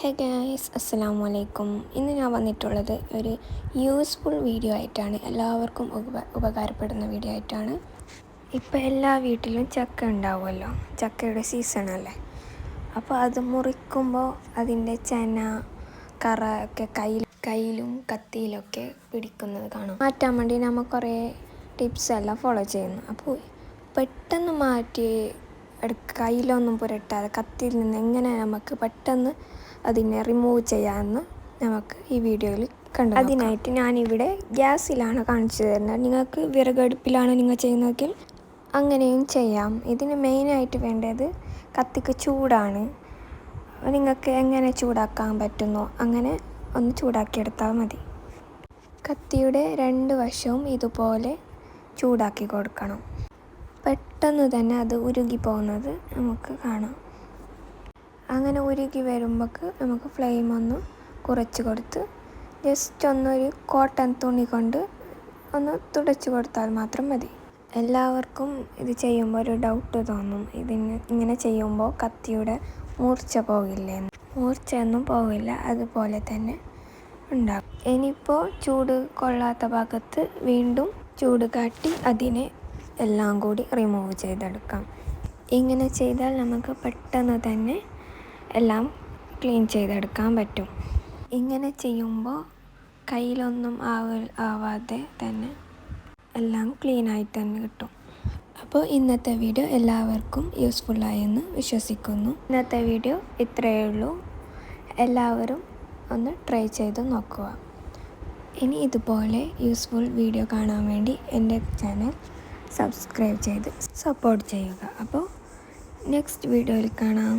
Hey guys അസ്സലാമു അലൈക്കും ഇന്ന് ഞാൻ വന്നിട്ടുള്ളത് ഒരു യൂസ്ഫുൾ വീഡിയോ ആയിട്ടാണ്. എല്ലാവർക്കും ഉപ ഉപകാരപ്പെടുന്ന വീഡിയോ ആയിട്ടാണ്. ഇപ്പോൾ എല്ലാ വീട്ടിലും ചക്ക ഉണ്ടാവുമല്ലോ. ചക്കയുടെ സീസണല്ലേ അപ്പോൾ അത് മുറിക്കുമ്പോൾ അതിന്റെ ചെന കറ ഒക്കെ കയ്യിൽ കയ്യിലും കത്തിയിലൊക്കെ പിടിക്കുന്നത് കാണും. മാറ്റാൻ വേണ്ടി നമ്മൾ കുറേ ടിപ്സ് എല്ലാം ഫോളോ ചെയ്യുന്നു. അപ്പോൾ പെട്ടെന്ന് മാറ്റി കയ്യിലൊന്നും പുരട്ടാതെ കത്തിയിൽ നിന്ന് എങ്ങനെ നമുക്ക് പെട്ടെന്ന് അതിനെ റിമൂവ് ചെയ്യാമെന്ന് നമുക്ക് ഈ വീഡിയോയിൽ കണ്ടു അതിനായിട്ട് ഞാനിവിടെ ഗ്യാസിലാണ് കാണിച്ചു തരുന്നത്. നിങ്ങൾക്ക് വിറകടുപ്പിലാണ് നിങ്ങൾ ചെയ്യുന്നതെങ്കിൽ അങ്ങനെയും ചെയ്യാം. ഇതിന് മെയിനായിട്ട് വേണ്ടത് കത്തിക്ക് ചൂടാണ്. നിങ്ങൾക്ക് എങ്ങനെ ചൂടാക്കാൻ പറ്റുന്നോ അങ്ങനെ ഒന്ന് ചൂടാക്കിയെടുത്താൽ മതി. കത്തിയുടെ രണ്ട് വശവും ഇതുപോലെ ചൂടാക്കി കൊടുക്കണം. പെട്ടെന്ന് തന്നെ അത് ഉരുകി പോകുന്നത് നമുക്ക് കാണാം. അങ്ങനെ ഉരുകി വരുമ്പോൾക്ക് നമുക്ക് ഫ്ലെയിം ഒന്ന് കുറച്ച് കൊടുത്ത് ജസ്റ്റ് ഒന്നൊരു കോട്ടൺ തുണി കൊണ്ട് ഒന്ന് തുടച്ച് കൊടുത്താൽ മാത്രം മതി. എല്ലാവർക്കും ഇത് ചെയ്യുമ്പോൾ ഒരു ഡൗട്ട് തോന്നും. ഇതിന് ഇങ്ങനെ ചെയ്യുമ്പോൾ കത്തിയുടെ മൂർച്ച പോകില്ലെന്ന് മൂർച്ചയൊന്നും പോകില്ല. അതുപോലെ തന്നെ ഉണ്ടാകും. ഇനിയിപ്പോൾ ചൂട് കൊള്ളാത്ത ഭാഗത്ത് വീണ്ടും ചൂട് കാട്ടി അതിനെ എല്ലാം കൂടി റിമൂവ് ചെയ്തെടുക്കാം. ഇങ്ങനെ ചെയ്താൽ നമുക്ക് പെട്ടെന്ന് തന്നെ എല്ലാം ക്ലീൻ ചെയ്തെടുക്കാൻ പറ്റും. ഇങ്ങനെ ചെയ്യുമ്പോൾ കയ്യിലൊന്നും ആവ ആവാതെ തന്നെ എല്ലാം ആയിട്ട് തന്നെ കിട്ടും. അപ്പോൾ ഇന്നത്തെ വീഡിയോ എല്ലാവർക്കും യൂസ്ഫുള്ളായെന്ന് വിശ്വസിക്കുന്നു. ഇന്നത്തെ വീഡിയോ ഇത്രയേ ഉള്ളൂ. എല്ലാവരും ഒന്ന് ട്രൈ ചെയ്ത് നോക്കുക. ഇനി ഇതുപോലെ യൂസ്ഫുൾ വീഡിയോ കാണാൻ വേണ്ടി എന്റെ ചാനൽ സബ്സ്ക്രൈബ് ചെയ്ത് സപ്പോർട്ട് ചെയ്യുക. അപ്പോൾ നെക്സ്റ്റ് വീഡിയോയിൽ കാണാം.